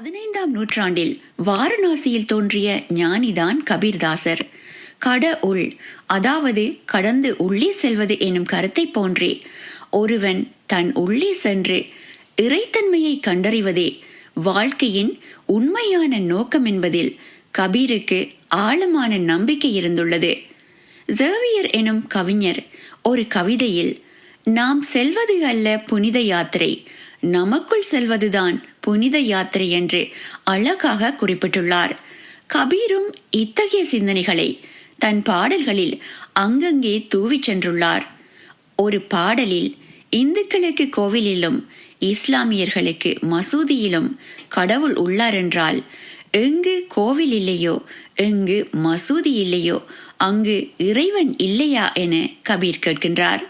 பதினைந்தாம் நூற்றாண்டில் வாரணாசியில் தோன்றிய ஞானிதான் கபீர்தாசர். கட உள் அதாவது கடந்து உள்ளே செல்வது எனும் கருத்தை போன்றே ஒருவன் தன் உள்ளே சென்று இறைத்தன்மையை கண்டறிவதே வாழ்க்கையின் உண்மையான நோக்கம் என்பதில் கபீருக்கு ஆழமான நம்பிக்கை இருந்துள்ளது. ஜேவியர் எனும் கவிஞர் ஒரு கவிதையில் நாம் செல்வது அல்ல புனித யாத்திரை நமக்குள் செல்வதுதான் புனித யாத்திரை என்று அழகாக குறிப்பிட்டுள்ளார். கபீரும் இத்தகைய சிந்தனைகளை தன் பாடல்களில் அங்கங்கே தூவிச் சென்றுள்ளார். ஒரு பாடலில் இந்துக்களுக்கு கோவிலிலும் இஸ்லாமியர்களுக்கு மசூதியிலும் கடவுள் உள்ளார் என்றால் எங்கு கோவில் இல்லையோ எங்கு மசூதி இல்லையோ அங்கு இறைவன் இல்லையா என கபீர் கேட்கின்றார்.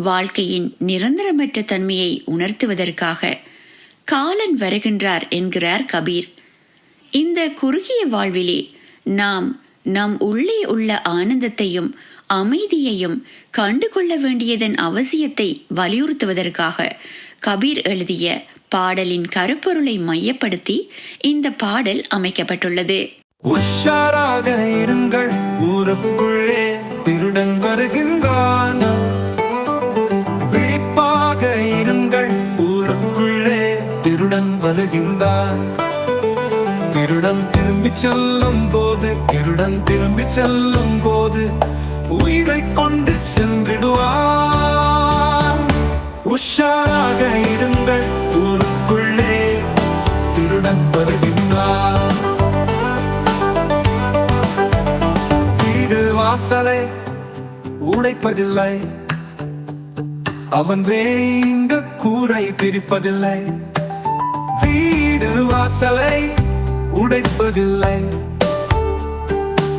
வாழ்க்கையின் நிரந்தரமற்ற தன்மையை உணர்த்துவதற்காக காலன் வருகின்றார் என்கிறார் கபீர். இந்த குறுகிய வாழ்விலே நாம் நம் உள்ளே உள்ள ஆனந்தத்தையும் அமைதியையும் கண்டுகொள்ள வேண்டியதன் அவசியத்தை வலியுறுத்துவதற்காக கபீர் எழுதிய பாடலின் கருப்பொருளை மையப்படுத்தி இந்த பாடல் அமைக்கப்பட்டுள்ளது. உஷாராக இருங்கள் ஊருக்குள்ளே திருடன் வருகின்ற வருகின்றான் திருடன் திரும்பி செல்லும் போது திருடன் திரும்பி செல்லும் போது உயிரை கொண்டு சென்றிடுவான் உஷாராக இருங்கள் ஊருக்குள்ளே திருடன் வருகின்றான் வீடு வாசலை உடைப்பதில்லை. அவன் வேங்க கூரை பிரிப்பதில்லை வீடு வாசலை உடைப்பதில்லை.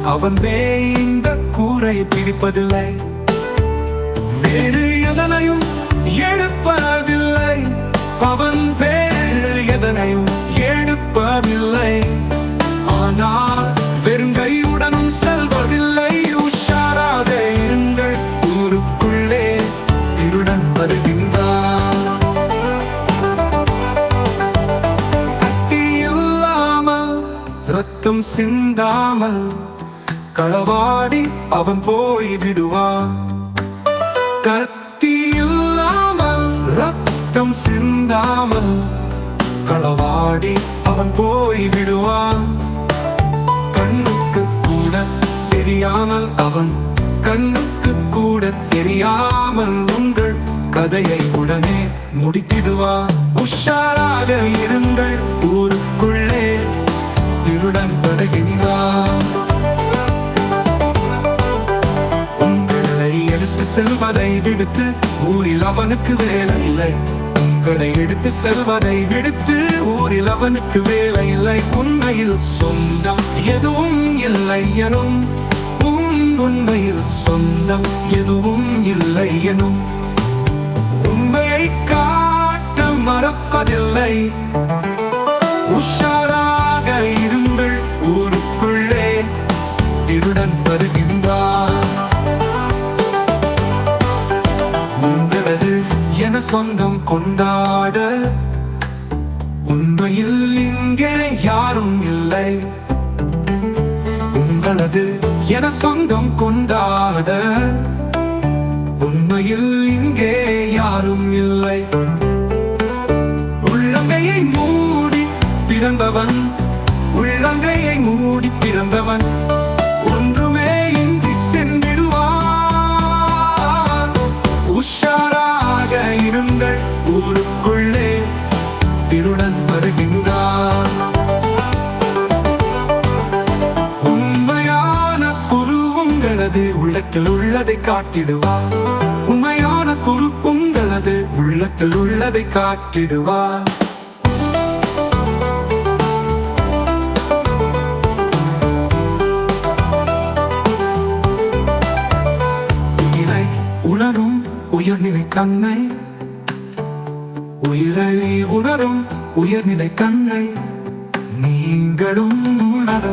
அவன் வேங்க கூரை பிடிப்பதில்லை. வேறு எதனையும் எடுப்பதில்லை ரத்தம் சிந்தாமல் களவாடி அவன் போய் விடுவான். கத்தி இல்லாமல் ரத்தம் சிந்தாமல் களவாடி அவன் போய் விடுவான். கண்ணுக்கு கூட தெரியாமல் அவன் கண்ணுக்கு கூட தெரியாமல் உங்கள் கதையை உடனே முடித்திடுவான். உஷாராக இருங்கள் ஊருக்குள்ளே செல்வதை விடுத்து ஊரில் அவனுக்கு வேலை இல்லை உங்களை எடுத்து செல்வதை விடுத்து ஊரில் அவனுக்கு வேலை இல்லை உண்மையில் சொந்தம் எதுவும் இல்லை எனும் என சொந்தம் கொண்டாட. உண்மையில் இங்கே யாரும் இல்லை. உங்களது என சொந்தம் கொண்டாட. உண்மையில் இங்கே யாரும் இல்லை. உள்ளங்கையை மூடி பிறந்தவன். உள்ளங்கையை மூடி பிறந்தவன். ஒன்றுமே இன்றி சென்றிடுவான். உஷாரா வாருங்கள் ஊருக்குள்ளே. திருடன் வருகின்றார் உண்மையான குரு உங்களது உள்ளத்தில் உள்ளதை காட்டிடுவார். உண்மையான குரு உங்களது உள்ளத்தில் உள்ளதை காட்டிடுவார். உணரும் உயர்நிலை கண்ணை உயிரை உணரும் உயர்நிலை கண்ணை நீங்களும் உணர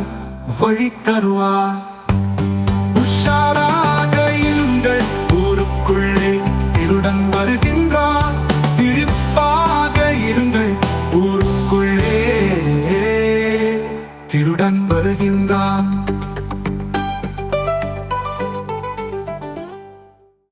வழி தருவார்